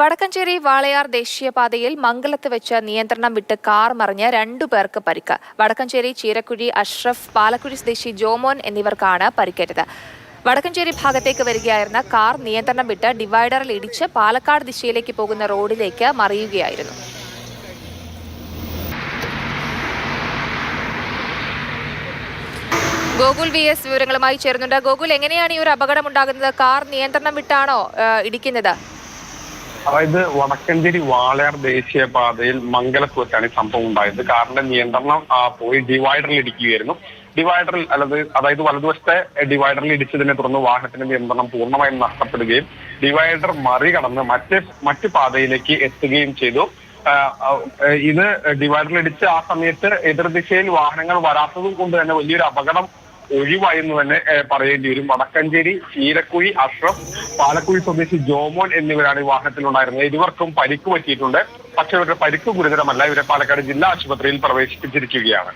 വടക്കഞ്ചേരി വാളയാർ ദേശീയപാതയിൽ മംഗലത്ത് വെച്ച് നിയന്ത്രണം വിട്ട് കാർ മറിഞ്ഞ് രണ്ടു പേർക്ക് പരിക്ക്. വടക്കഞ്ചേരി ചീരക്കുഴി അഷ്റഫ് പാലക്കുഴി സ്വദേശി ജോമോൻ എന്നിവർക്കാണ് പരിക്കേറ്റത്. വടക്കഞ്ചേരി ഭാഗത്തേക്ക് വരികയായിരുന്ന കാർ നിയന്ത്രണം വിട്ട് ഡിവൈഡറിൽ ഇടിച്ച് പാലക്കാട് ദിശയിലേക്ക് പോകുന്ന റോഡിലേക്ക് മറിയുകയായിരുന്നു. ഗോകുൽ വി എസ് വിവരങ്ങളുമായി ചേരുന്നുണ്ട്. ഗോകുൽ എങ്ങനെയാണ് ഈ ഒരു അപകടം ഉണ്ടാകുന്നത്? കാർ നിയന്ത്രണം വിട്ടാണോ ഇടിക്കുന്നത്? അതായത് വടക്കഞ്ചേരി വാളയാർ ദേശീയപാതയിൽ മംഗലത്ത് വെച്ചാണ് ഈ സംഭവം ഉണ്ടായത്. കാറിന്റെ നിയന്ത്രണം പോയി ഡിവൈഡറിൽ ഇടിക്കുകയായിരുന്നു. ഡിവൈഡറിൽ അല്ലത് അതായത് വലതുവശത്തെ ഡിവൈഡറിൽ ഇടിച്ചതിനെ തുടർന്ന് വാഹനത്തിന്റെ നിയന്ത്രണം പൂർണമായും നഷ്ടപ്പെടുകയും ഡിവൈഡർ മറികടന്ന് മറ്റ് മറ്റു പാതയിലേക്ക് എത്തുകയും ചെയ്തു. ഇത് ഡിവൈഡറിൽ ഇടിച്ച് ആ സമയത്ത് എതിർദിശയിൽ വാഹനങ്ങൾ വരാത്തത് കൊണ്ട് തന്നെ വലിയൊരു അപകടം ഒഴിവായി എന്ന് തന്നെ പറയേണ്ടി വരും. വടക്കഞ്ചേരി ചീരക്കുഴി അഷ്റഫ് പാലക്കുഴി സ്വദേശി ജോമോൻ എന്നിവരാണ് ഈ വാഹനത്തിലുണ്ടായിരുന്നത്. ഇരുവർക്കും പരിക്ക് പറ്റിയിട്ടുണ്ട്. പക്ഷേ ഇവരുടെ പരിക്ക് ഗുരുതരമല്ല. ഇവരെ പാലക്കാട് ജില്ലാ ആശുപത്രിയിൽ പ്രവേശിപ്പിച്ചിരിക്കുകയാണ്.